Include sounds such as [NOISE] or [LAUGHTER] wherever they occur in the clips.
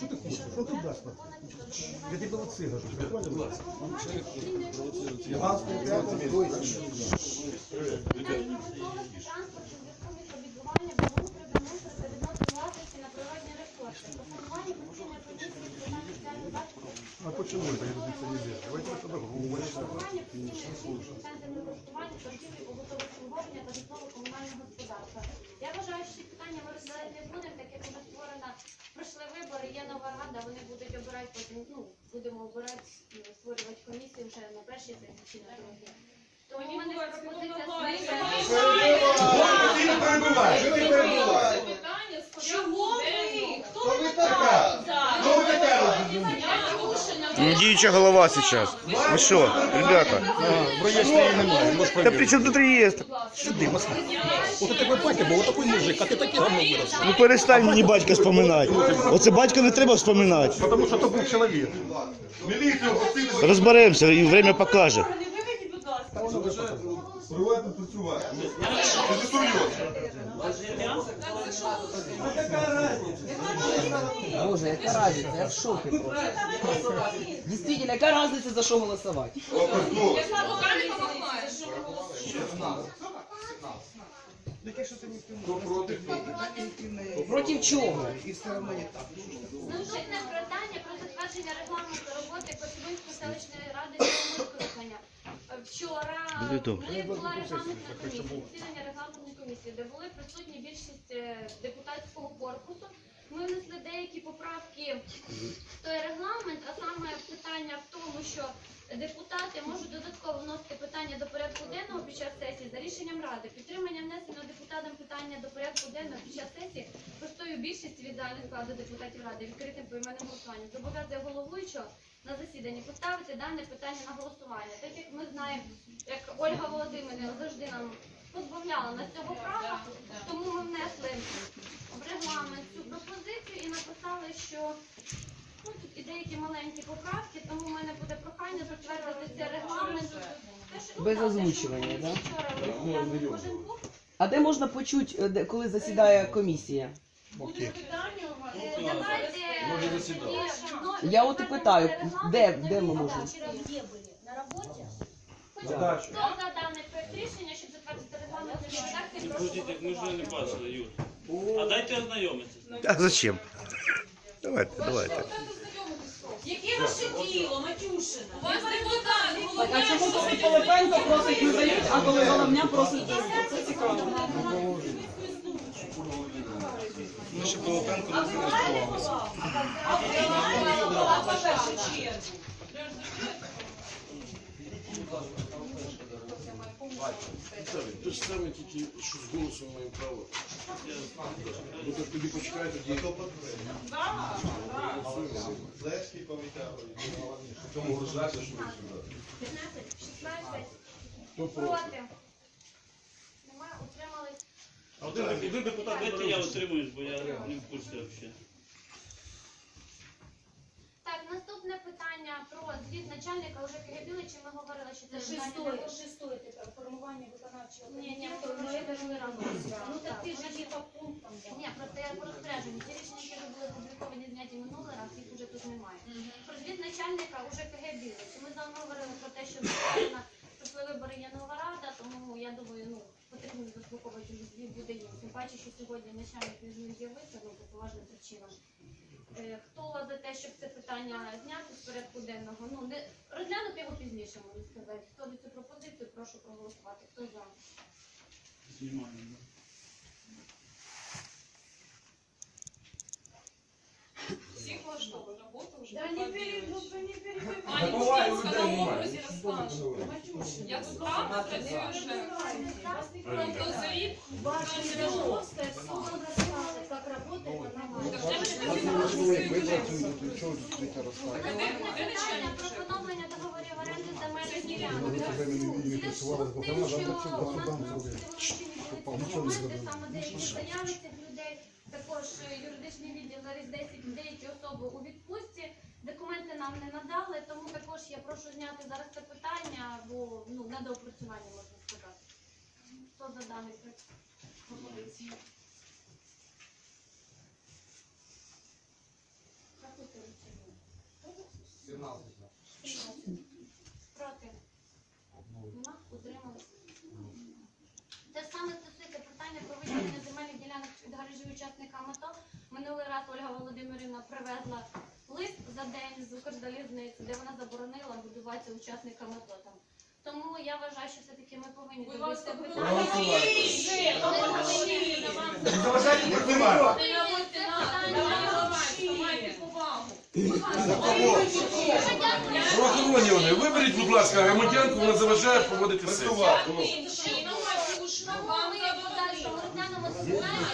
Що ти хочеш? Що ти дасть? Я тебе оце кажу. Будь ласка. Іванський п'ятий, той. Промисловості, транспорту, зв'язку містобудування, благоустрою, благоустрою та відносно власності на природні ресурси. Про формування постійної комісії з питань соціальної захисту А почему это юрисдикция нельзя? Давайте мы тогда говорим. формування постійної комісії з питань землекористування, торгівлі, побутового обслуговування та житлово-комунального господарства. Я вважаю, що ці питання ми розглядати не будемо, так як вже створена пройшли вибори, рада, вони будуть обирати потім, ну, будемо обирати, створювати комісію вже на першій сесії чи на другій. Тому в мене пропозиція Ти не перебивай, ти перебивай. Чого ви? Хто Хто ви ви така? така? Хто ви така розумієте? Не діюча голова сейчас. Ви що, ребята? В реєстрі її немає, можеш Та при чому тут реєстр? Сюди, Москва. От такий батько був, отакий мужик, а ти такий говно вирос. Ну перестань мені батька споминати. Оце батька не треба вспоминати. Тому що то був чоловік. Міліцію пустили. Розберемося і время покаже. Виведіть, будь ласка. Приватно Ти не. Боже, яка разниця, я в шокі просто. Дійсно, яка разниця за що голосувати? Опознули. Хто проти, хто Проти чого? Наступне питання про затвердження регламенту роботи Косівинської селищної ради сьомого скликання. Вчора ми була регламентна комісія, засідання регламентної комісії, де були присутні більшість е, депутатського корпусу. Ми внесли деякі поправки в той регламент, а саме питання в тому, що депутати можуть додатково вносити питання до порядку денного під час сесії за рішенням ради. Підтримання внесеного депутатам питання до порядку денного під час сесії простою більшістю від загального складу депутатів ради відкритим поіменним голосуванням зобов'язує головуючого на засіданні поставити дане питання на голосування. Так як ми знаємо, як Ольга Володимирівна завжди нам позбавляла нас цього права, тому ми внесли в регламент цю пропозицію і написали, що ну, тут і деякі маленькі поправки, тому в мене буде прохання затвердити цей регламент. Те, що- ну, Без так, те, що озвучування, ми да? Вчора розглянули кожен пункт. А де можна почути, е, де- коли засідає комісія? Будемо питання у Е, Давайте тоді, Я от і питаю, де, де ми можемо? На роботі? Да. Хто за даний проект рішення, щоб затвердити регламент редакції, прошу Подождите, ми ж не бачили, Юр. А дайте ознайомитися. А зачем? Давайте, давайте. Яке ваше діло, Матюшина? У вас депутат, А чому коли Пилипенко просить не дають, а коли головня просить дають? Це цікаво. Те ж саме тільки, що з голосом маємо право. Ну так тоді почекай, тоді. Левський повітав. Тому вражайся, що ви сюди. 15, 16, Хто проти? Один, один депутат, дайте я отримуюсь, бо я не в курсі взагалі. Так, наступне питання про звіт начальника уже Кирилі, чи ми говорили, що це питання Шестое, не- тепер формування виконавчого Ні, ні, комітету. ми вже минулий раз. Ну так ти ж їх по пунктам. Ні, просто я по розпорядженню. Ті рішення, які вже були опубліковані зняті минулий раз, їх вже тут немає. Про звіт начальника уже Білий. Ми з вами говорили про те, що [COUGHS] на пройшли вибори є нова рада, тому я думаю, потрібно заслуховувати вже звіт. Тим паче, що сьогодні начальник не зміг з'явитися, ну по поважним причинам. Е, Хто за те, щоб це питання зняти з порядку денного? Ну не розглянути його пізніше, можу сказати. Хто за цю пропозицію, прошу проголосувати. Хто за? Знімаємо. Всіх влаштовує роботу. Да не перебивай, не перебивай. Аня Мужківська на образі розкаже. Як справа працює вже. Тобто звіт, Ваша 90 все рассказали, как работает она. так де ж Ми працюємо тут, чого тут тільки розказує? Питання про поновлення договорів оренди земельних ділянок. Ми тебе не- не працювали, Зв'язку з поки тим, вона що працює, у нас там на зробили. документи, Нічого не зробили. саме деякі заяви цих людей, також е, юридичний відділ зараз 10 деякі особи у відпустці. Нам не надали, тому також я прошу зняти зараз це питання, бо ну на доопрацювання можна сказати. Хто за даний? Так, Проти? Нема? Утримались? Те саме стосується питання про виділення земельних ділянок від гаражів учасникам АТО. Минулий раз Ольга Володимирівна привезла за день з Укрзалізниці, де вона заборонила будуватися учасникам АТО там. Тому я вважаю, що все-таки ми повинні Будь ласка, довести ви питання. Правоохоронні, виберіть, будь ласка, громадянку, вона заважає проводити сесію.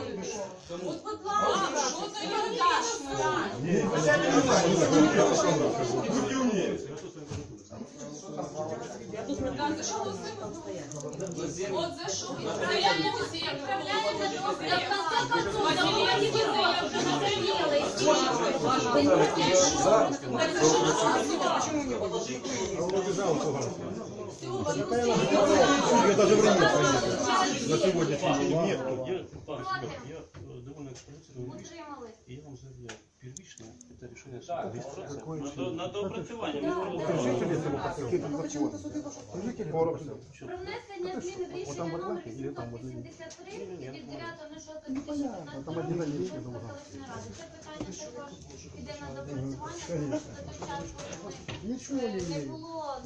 не знаходитися. От, будь ласка, що за юридична? Так, за що голосуємо? За що? Не усі, як Я даже время проехал. На сегодняшний день нет. Я, э, довольно вещь, и я вам заявляю, первично это решение суда. На, на доопрацювання. ми коротко. Про внесення змін в рішення номер 883 від 9.06.2015 Там року один на Київської думаю. селищної ради. Це питання також іде на допрацювання, що до часу, не було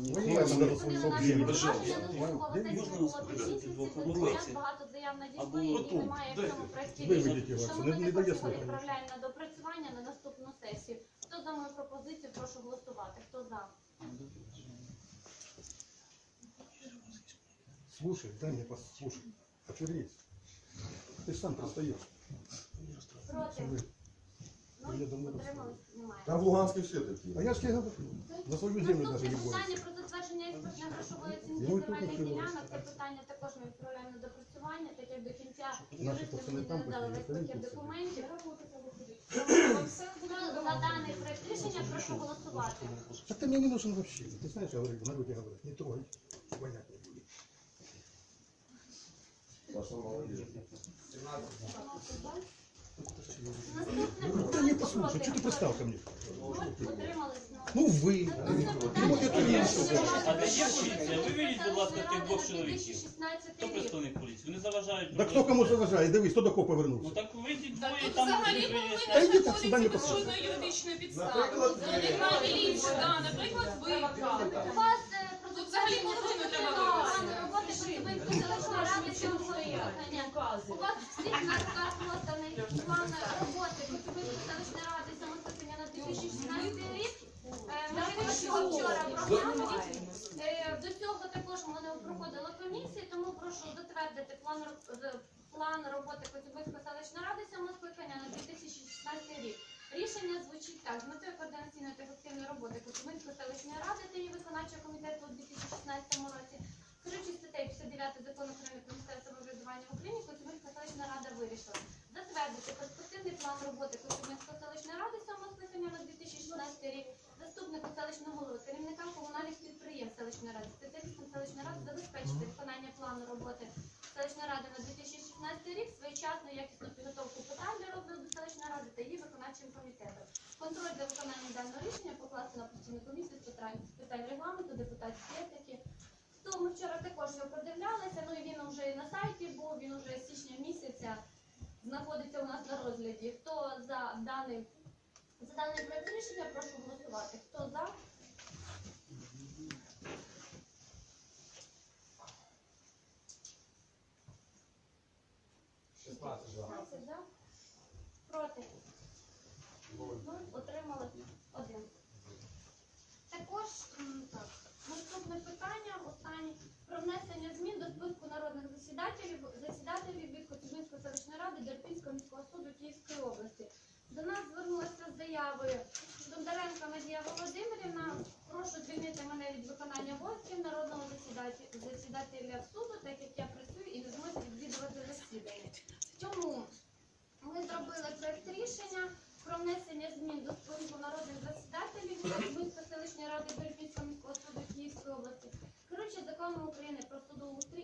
багато заяв надійшли, і немає в цьому проєкті Виведіть рішення. його, Тому не- ми не також дає його слухати. відправляємо на допрацювання на наступну сесію. Хто за мою пропозицію, прошу голосувати. Хто за? Слушай, дай мне послушать. Отвернись. Ты сам простаешь. Проти? Ну, Я думаю, утримались? Немає. Там в Луганске все такие. А я ж тебе говорю. На свою землю даже Наступне не питання боюсь. про затвердження експертної грошової Ну, оцінки і тут земельних нічого. ділянок. Це питання також ми відправляємо на допрацювання, так як до кінця Наші юристи пацани мені там не надали весь пишуть, пакет вони документів. Хто [COUGHS] За даний проект рішення прошу голосувати. Так ты мне не нужен вообще. Ты знаешь, я говорю, на люди говорят, не трогай. Понятно будет. Паша молодец. Наступне Да не послушай, что ты пристал ко мне? Утримались, ну. Ну вы. Ну вот это не А де є поліція? Виведіть, будь ласка, тих двох чоловіків. 2016 Хто рік. представник поліції? Вони заважають. Да кто кому заважає? Дивись, хто до кого Ну повернувся. так вийдіть Так двоє тут там. взагалі ви- Та йди повинна так сюди, не знаходитися посадь. жодної юридичної підстави. Наприклад, інше, да, наприклад, ви правда. У вас е, про Тут взагалі треба роботи Косовинської селищної ради цього скликання. У вас всіх наказ розданий план роботи Косовинської селищної ради цього скликання на 2016 рік. Е, Ми його вчора програму. Е, До цього також мене проходила комісія, тому прошу затвердити план ро- з- план роботи Косівської селищної ради сьомого скликання на 2016 рік. Рішення звучить так: з метою координаційної та ефективної роботи Косівської селищної ради та її виконавчого комітету у 2016 році. Керуючись статтею 59 закону України про місцеве самоврядування в Україні, Косівська селищна рада вирішила затвердити перспективний план роботи Косівської селищної ради сьомого скликання на 2016 рік, заступнику селищного голови, керівникам комунальних підприємств селищної ради, спеціалістам селищної ради забезпечити виконання плану роботи селищної ради на 2016 рік, своєчасну якісну підготовку питань для розгляду селищної ради та її виконавчим комітетом. Контроль за виконанням даного рішення покласти на постійну комісію з питань, регламенту, депутатської етики. То ми вчора також його продивлялися, ну і він вже і на сайті був, він вже з січня місяця знаходиться у нас на розгляді. Хто за даний за даний проект рішення, прошу голосувати. Хто за? Шістнадцять за. Проти. Нуль. Утримали один. Також м, так, наступне питання, останнє про внесення змін до списку народних засідателів, засідателів від Котижинської селищної ради Дерпінського міського суду Київської області. До нас звернулася з заявою Бондаренко Надія Володимирівна. Прошу звільнити мене від виконання обов'язків народного засідателя, засідателя суду та рішення про внесення змін до списку народних засідателів Київської селищної ради Берегівського міського суду Київської області. Керуючи законом України про судоустрій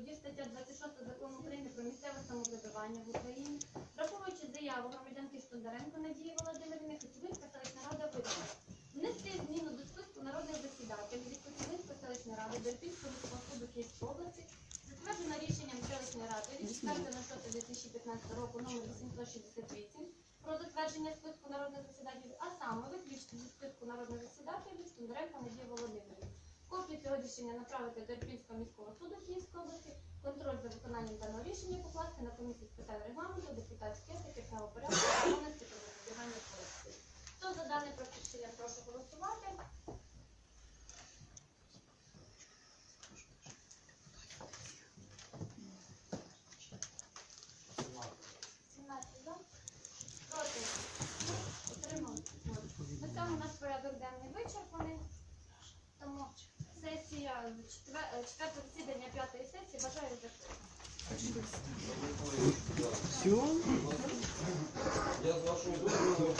і стаття 26 закону України про місцеве самоврядування в Україні, враховуючи заяву громадянки Штондаренко Надії Володимирівни, Коцюбинська селищна рада вирішила внести зміну до списку народних засідателів від Коцюбинської селищної ради Берегівського міського суду Київської області, затверджено рішенням селищної ради від 4.06.2015 року номер 868 про затвердження списку народних засідателів, а саме виключити зі списку народних засідателів Штундаренко Надію Володимирівну. Копію цього рішення направити до Ірпінського міського суду Київської області. Контроль за виконанням даного рішення покласти на комісію з питань регламенту, депутатської етики, правопорядку, законності та запобігання корупції. Хто за дане проект рішення прошу голосувати? Проти. Утримались? На цьому наш порядок денний вичерпаний. Тому сесія, четвер- е, четверте засідання п'ятої сесії бажаю. Я з вашого дозволу,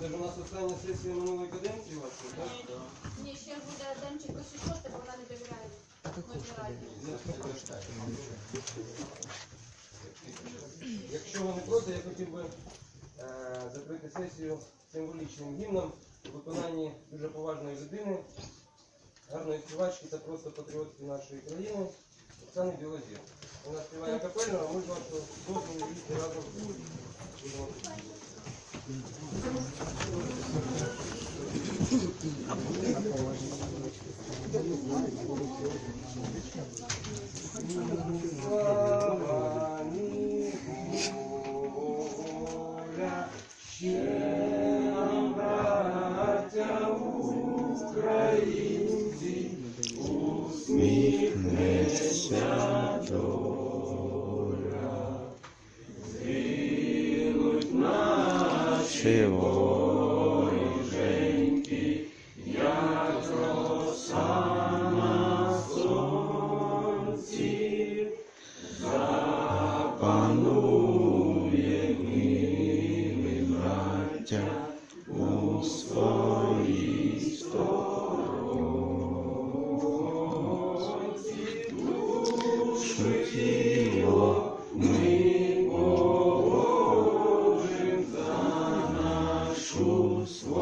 це ж у нас остання сесія минулої каденції вашої, так? Ні, ще буде Демченко 6, бо вона не довіряє. Якщо ви не проти, я хотів би е, закрити сесію символічним гімном у виконанні дуже поважної людини, гарної співачки та просто патріотки нашої країни Оксани Білозір. Вона співає капельно, а ми з вашого дозволу їсти разом будемо. Слава Eu sou